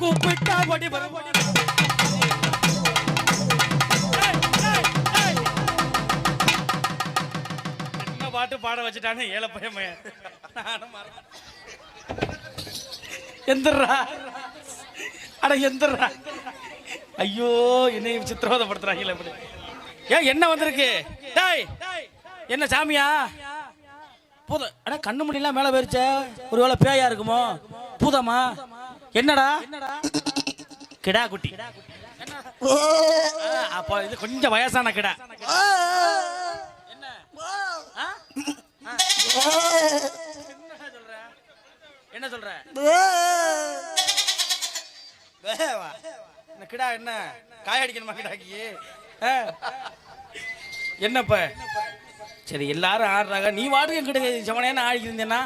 கூப்பிட்டா ஓடி வரும். என்ன பாட்டு பாட வச்சுட்டானே ஏழை பையன். நானும். எந்திரா. அட எந்திரா. ஐயோ என்னை சித்திரவதைப்படுத்துறாங்களே இப்படி. ஏன் என்ன வந்திருக்கு? டேய் என்ன சாமியா? பூத அட கண்ணு முடியெல்லாம் மேலே போயிருச்ச. ஒருவேளை பேயா இருக்குமோ? பூதமா? என்னடா? கிடா குட்டி. அப்போ இது கொஞ்சம் வயசான கிடா. என்ன? ஆ. என்ன சொல்ற. இந்த கிடா என்ன? காயடிக்கணுமா கிடாக்கி? என்னப்ப? சரி எல்லாரும் ஆடுறாங்க. நீ வாடுங்க கிட்ட செவனேன்னு ஆடிக்கிருந்தேன்னா